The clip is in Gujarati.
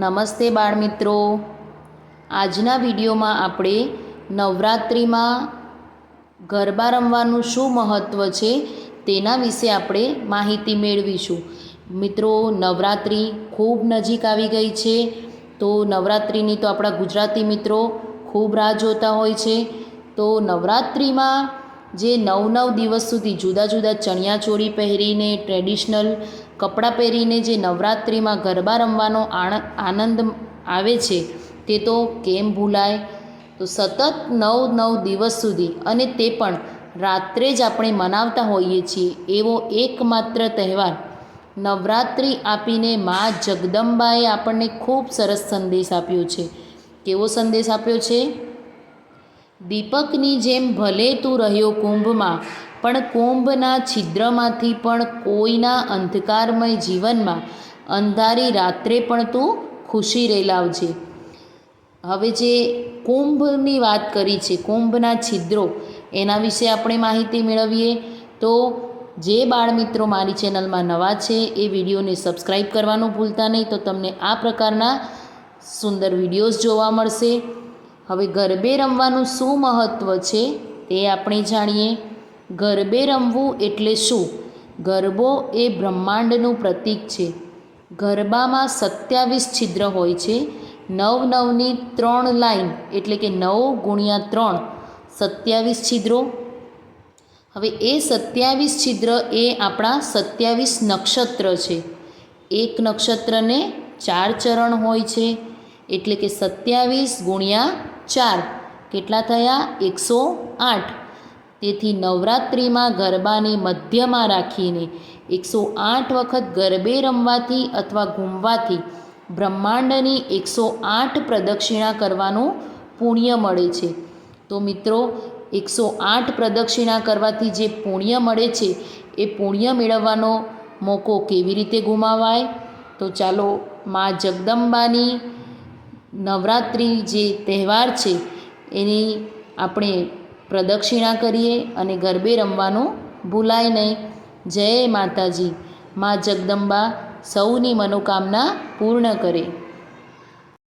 નમસ્તે બાળમિત્રો. આજના વિડીયોમાં આપણે નવરાત્રિમાં ગરબા રમવાનું શું મહત્ત્વ છે તેના વિશે આપણે માહિતી મેળવીશું. મિત્રો, નવરાત્રિ ખૂબ નજીક આવી ગઈ છે, તો નવરાત્રિની તો આપણા ગુજરાતી મિત્રો ખૂબ રાહ જોતા હોય છે. તો નવરાત્રિમાં જે નવ નવ દિવસ સુધી જુદા જુદા ચણિયાચોળી પહેરીને ટ્રેડિશનલ કપડાં પહેરીને જે નવરાત્રિમાં ગરબા રમવાનો આનંદ આવે છે, તે તો કેમ ભૂલાય? તો સતત નવ નવ દિવસ સુધી, અને તે પણ રાત્રે જ આપણે મનાવતા હોઈએ છીએ, એવો એકમાત્ર તહેવાર. નવરાત્રિ આપીને મા જગદંબાએ આપણને ખૂબ સરસ સંદેશ આપ્યો છે. કેવો સંદેશ આપ્યો છે? દીપકની જેમ ભલે તું રહ્યો કુંભમાં, પણ કુંભના છિદ્રમાંથી પણ કોઈના અંધકારમય જીવનમાં અંધારી રાત્રે પણ તું ખુશી રેલાવજે હવે જે કુંભની વાત કરી છે, કુંભના છિદ્રો, એના વિશે આપણે માહિતી મેળવીએ તો જે બાળમિત્રો મારી ચેનલમાં નવા છે, એ વિડીયોને સબસ્ક્રાઈબ કરવાનું ભૂલતા નહીં તો તમને આ પ્રકારના સુંદર વિડીયોઝ જોવા મળશે. હવે ગરબે રમવાનું શું મહત્ત્વ છે તે આપણે જાણીએ. ગરબે રમવું એટલે શું? ગરબો એ બ્રહ્માંડનું પ્રતીક છે. ગરબામાં સત્યાવીસ છિદ્ર હોય છે. નવ નવની ત્રણ લાઈન એટલે કે નવ ગુણ્યા ત્રણ. સત્યાવીસ છિદ્રો. હવે એ સત્યાવીસ છિદ્ર એ આપણા સત્યાવીસ નક્ષત્ર છે. એક નક્ષત્રને ચાર ચરણ હોય છે. એટલે કે સત્યાવીસ ગુણ્યા ચાર. કેટલા થયા? એકસો આઠ. તેથી નવરાત્રિમાં ગરબાને મધ્યમાં રાખીને એકસો આઠ વખત ગરબે રમવાથી અથવા ઘૂમવાથી બ્રહ્માંડની એકસો આઠ પ્રદક્ષિણા કરવાનું પુણ્ય મળે છે. તો મિત્રો, એકસો આઠ પ્રદક્ષિણા કરવાથી જે પુણ્ય મળે છે, એ પુણ્ય મેળવવાનો મોકો કેવી રીતે ગુમાવાય? તો ચાલો મા જગદંબાની નવરાત્રિ જે તહેવાર છે, એની આપણે પ્રદક્ષિણા કરીએ અને ગરબે રમવાનું ભૂલાય નહીં. જય માતાજી. મા જગદંબા સૌની મનોકામના પૂર્ણ કરે.